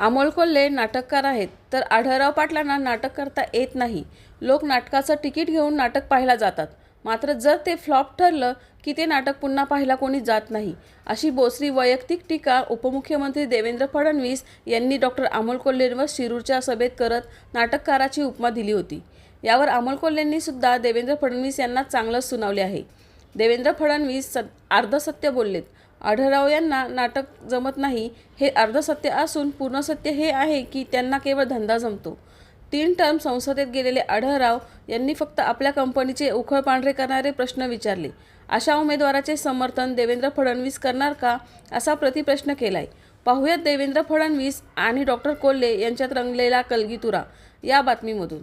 अमोल कोल्हे नाटककार आहेत. तर आढळराव पाटलांना नाटक करता येत नाही. लोक नाटकाचं तिकीट घेऊन नाटक पाहायला जातात. मात्र जर ते फ्लॉप ठरलं की ते नाटक पुन्हा पाहायला कोणी जात नाही अशी बोसरी वैयक्तिक टीका उपमुख्यमंत्री देवेंद्र फडणवीस यांनी डॉक्टर अमोल कोल्हेंवर शिरूरच्या सभेत करत नाटककाराची उपमा दिली होती. यावर अमोल कोल्हेंनी सुद्धा देवेंद्र फडणवीस यांना चांगलंच सुनावले आहे. देवेंद्र फडणवीस सत अर्धसत्य बोललेत. आढळराव यांना नाटक जमत नाही हे अर्धसत्य असून पूर्ण सत्य हे आहे की त्यांना केवळ धंदा जमतो. तीन टर्म संसदेत गेलेले आढळराव यांनी फक्त आपल्या कंपनीचे उखळ पांढरे करणारे प्रश्न विचारले. अशा उमेदवाराचे समर्थन देवेंद्र फडणवीस करणार का असा प्रतिप्रश्न केलाय. पाहुयात देवेंद्र फडणवीस आणि डॉक्टर कोल्हे यांच्यात रंगलेला कलगीतुरा या बातमीमधून.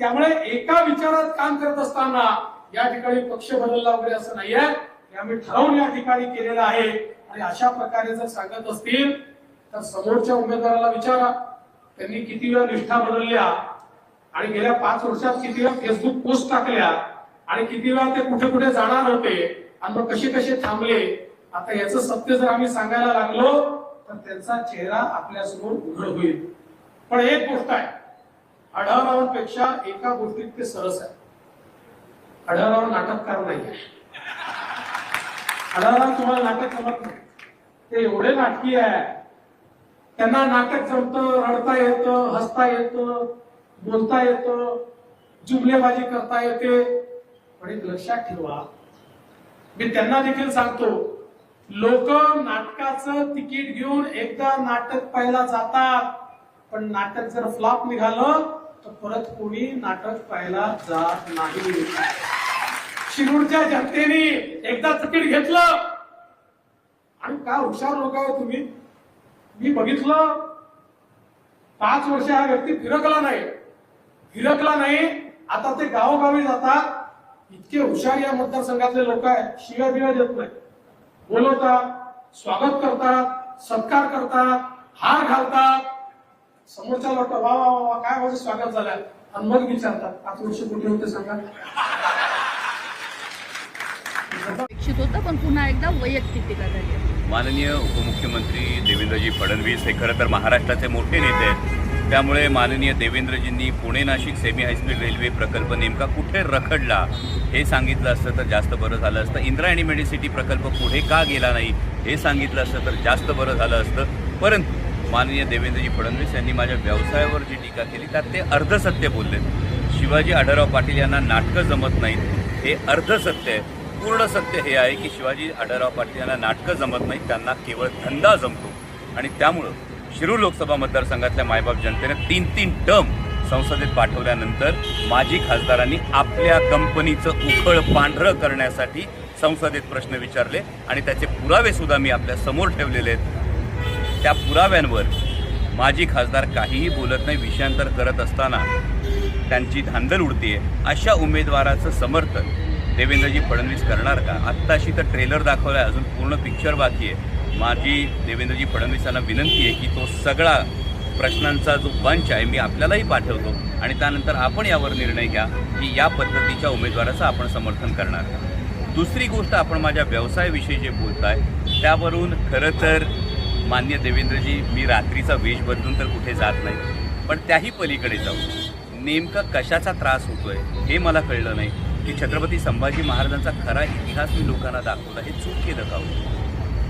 त्यामुळे एका विचारात काम करत असताना या ठिकाणी पक्ष बदलला वगैरे असं नाहीये. हे आम्ही ठरवून या ठिकाणी केलेलं आहे. आणि अशा प्रकारे जर सांगत असतील तर समोरच्या उमेदवाराला विचारा. त्यांनी किती वेळा निष्ठा बदलल्या आणि गेल्या पाच वर्षात किती वेळा फेसबुक पोस्ट टाकल्या आणि किती वेळा ते कुठे कुठे जाणार होते आणि मग कसे कसे थांबले. आता याचं सत्य जर आम्ही सांगायला लागलो तर त्यांचा चेहरा आपल्यासमोर उघड होईल. पण एक गोष्ट आहे आढळरावांपेक्षा एका गोष्टीत ते सरस आहे. आढळराव नाटककार नाही आढळराव तुम्हाला नाटक जमत नाही. ते एवढे नाटकी आहे. त्यांना नाटक जमतं रडता येतं हसता येतं बोलता येतं जुमलेबाजी करता येते. पण एक लक्षात ठेवा मी त्यांना देखील सांगतो लोक नाटकाचं तिकीट घेऊन एकदा नाटक पाहायला जातात. पण नाटक जर फ्लॉप निघालं तर परत कोणी नाटक पाहायला जात नाही. शिरूरच्या जनतेने एकदा तिकीट घेतलं. आणि काय हुशार लोक आहे तुम्ही? मी बघितलं. पाच वर्ष हा व्यक्ती फिरकला नाही. फिरकला नाही. आता ते गावोगावी जातात. इतके हुशार या मतदारसंघातले लोक आहेत. शिव्या बिव्या देत नाही बोलवतात स्वागत करतात सत्कार करतात हार घालतात. समोरच्या लोक वा वा वा काय माझं स्वागत झालंय आणि मग विचारतात पाच वर्ष कुठे होते सांगा. अपेक्षित होतं पण पुन्हा एकदा वैयक्तिक टीका झाली आहे. माननीय उपमुख्यमंत्री देवेंद्रजी फडणवीस हे खरं तर महाराष्ट्राचे मोठे नेते आहेत. त्यामुळे माननीय देवेंद्रजींनी Pune Nashik semi high speed railway प्रकल्प नेमका कुठे रखडला हे सांगितलं असतं तर जास्त बरं झालं असतं. इंद्रायणी मेडिसिटी प्रकल्प पुढे का गेला नाही हे सांगितलं असतं तर जास्त बरं झालं असतं. परंतु माननीय देवेंद्रजी फडणवीस यांनी माझ्या व्यवसायावर जी टीका केली त्यात ते अर्धसत्य बोलले. शिवाजी आढळराव पाटील यांना नाटकं जमत नाहीत. हे अर्धसत्य आहे. पूर्ण सत्य हे आहे की शिवाजी आढळराव पाटील यांना नाटकं जमत नाहीत त्यांना केवळ धंदा जमतो. आणि त्यामुळं शिरूर लोकसभा मतदारसंघातल्या मायबाप जनतेने तीन तीन टर्म संसदेत पाठवल्यानंतर माजी खासदारांनी आपल्या कंपनीचं उखळ पांढरं करण्यासाठी संसदेत प्रश्न विचारले आणि त्याचे पुरावे सुद्धा मी आपल्यासमोर ठेवलेले आहेत. त्या पुराव्यांवर माजी खासदार काहीही बोलत नाही विषयांतर करत असताना त्यांची धांदल उडते अशा उमेदवाराचं समर्थन देवेंद्रजी फडणवीस करणार का? आत्ताशी तर ट्रेलर दाखवलाय अजून पूर्ण पिक्चर बाकी आहे. माझी देवेंद्रजी फडणवीसांना विनंती आहे की तो सगळा प्रश्नांचा जो बंच आहे मी आपल्यालाही पाठवतो आणि त्यानंतर आपण यावर निर्णय घ्या की या पद्धतीच्या उमेदवाराचं आपण समर्थन करणार दुसरी गोष्ट आपण माझ्या व्यवसायाविषयी जे बोलताय त्यावरून खरं तर मान्य देवेंद्रजी मी रात्रीचा वेश बदलून तर कुठे जात नाही. पण त्याही पलीकडे जाऊ. नेमका कशाचा त्रास होतोय हे मला कळलं नाही. की छत्रपती संभाजी महाराजांचा खरा इतिहास मी लोकांना दाखवला हे चूक केलं का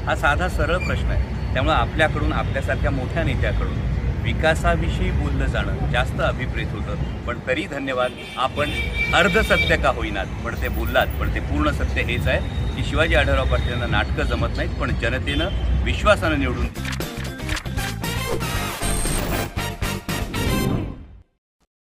हा साधा सरळ प्रश्न आहे. त्यामुळं आपल्याकडून आपल्यासारख्या मोठ्या नेत्याकडून विकासाविषयी बोललं जाणं जास्त अभिप्रेत होतं. पण तरी धन्यवाद आपण अर्धसत्य का होईनात? पण ते बोललात पण ते पूर्ण सत्य हेच आहे. की शिवाजी आढळराव पाटील यांना नाटकं जमत नाहीत पण जनतेनं विश्वासानं निवडून